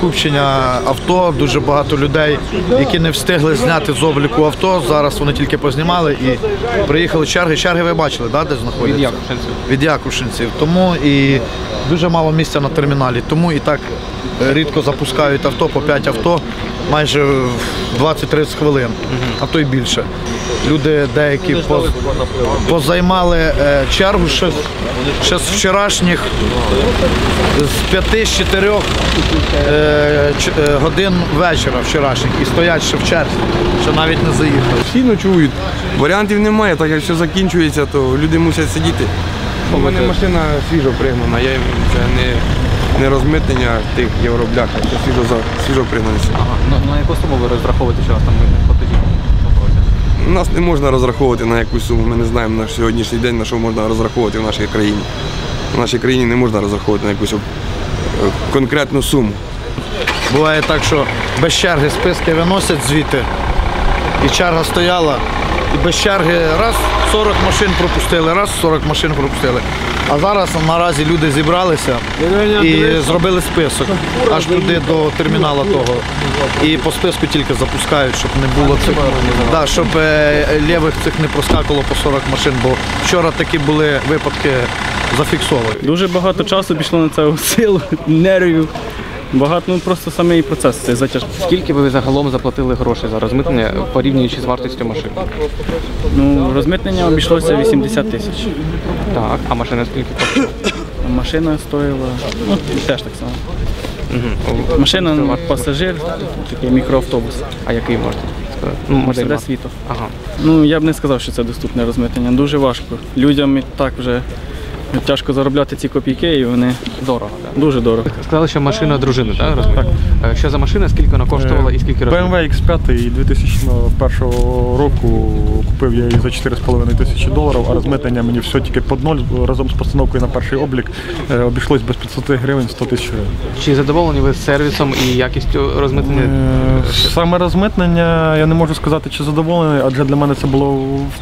скупчення авто, дуже багато людей, які не встигли зняти з обліку авто. Зараз вони тільки познімали і приїхали черги. Черги ви бачили, да, де знаходяться? Від Якушинців. Від Якушинців. Тому і дуже мало місця на терміналі. Тому і так е, рідко запускають авто по 5 авто майже в 20-30 хвилин, а то й більше. Люди деякі поз- позаймали е, чергу ще, з- ще з вчорашніх з 5-4 е, е, годин вечора вчорашніх і стоять ще в черзі, що навіть не заїхали. Всі ночують. Варіантів немає, так як все закінчується, то люди мусять сидіти. У мене машина свіжо пригнана, я їм- це не, не розмитнення тих євроблях, а це свіжо, свіжо пригнані. Ага. Ну, на яку суму ви розраховуєте, що вас там митних платежів попросять? Нас не можна розраховувати на якусь суму. Ми не знаємо на сьогоднішній день, на що можна розраховувати в нашій країні. В нашій країні не можна розраховувати на якусь е, конкретну суму. Буває так, що без черги списки виносять звідти, і черга стояла, без черги раз 40 машин пропустили, раз 40 машин пропустили. А зараз наразі люди зібралися і зробили список аж туди до терміналу того. І по списку тільки запускають, щоб не було цих, да, щоб е, лівих цих не проскакало по 40 машин, бо вчора такі були випадки зафіксовані. Дуже багато часу пішло на це сил, нервів. Багато ну просто самий процес цей затяж. Скільки ви загалом заплатили грошей за розмитнення порівнюючи з вартістю машин? Ну, розмитнення обійшлося 80 тисяч. Так, а машина скільки коштує? Машина стоїла, ну теж так само. Машина ну, пасажир, такий мікроавтобус. А який можете сказати? Ну, Мерседес. Віто. Ага. Ну я б не сказав, що це доступне розмитнення. Дуже важко. Людям і так вже тяжко заробляти ці копійки, і вони Дорого, так. дуже дорого. Сказали, що машина дружини, так? розмитнена? Е, Що за машина, скільки вона коштувала і скільки розмитнена? BMW X5 2001 року купив я її за 4,5 тисячі доларів, а розмитнення мені все тільки под ноль разом з постановкою на перший облік е, обійшлось без 500 гривень 100 тисяч гривень. Чи задоволені ви сервісом і якістю розмитнення? Е, Саме розмитнення я не можу сказати, чи задоволений, адже для мене це було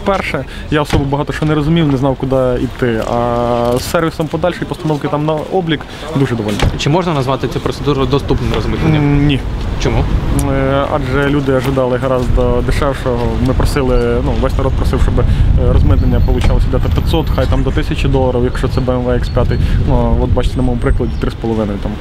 вперше. Я особо багато що не розумів, не знав, куди йти. А з сервісом подальшої постановки там на облік дуже доволі. Чи можна назвати цю процедуру доступним розмитненням? Ні. Чому? Е, Адже люди ожидали гораздо дешевшого. Ми просили, ну весь народ просив, щоб е, розмитнення получалося десь 500, хай там до 1000 доларів, якщо це BMW X5. Ну от бачите на моєму прикладі 3,5 там.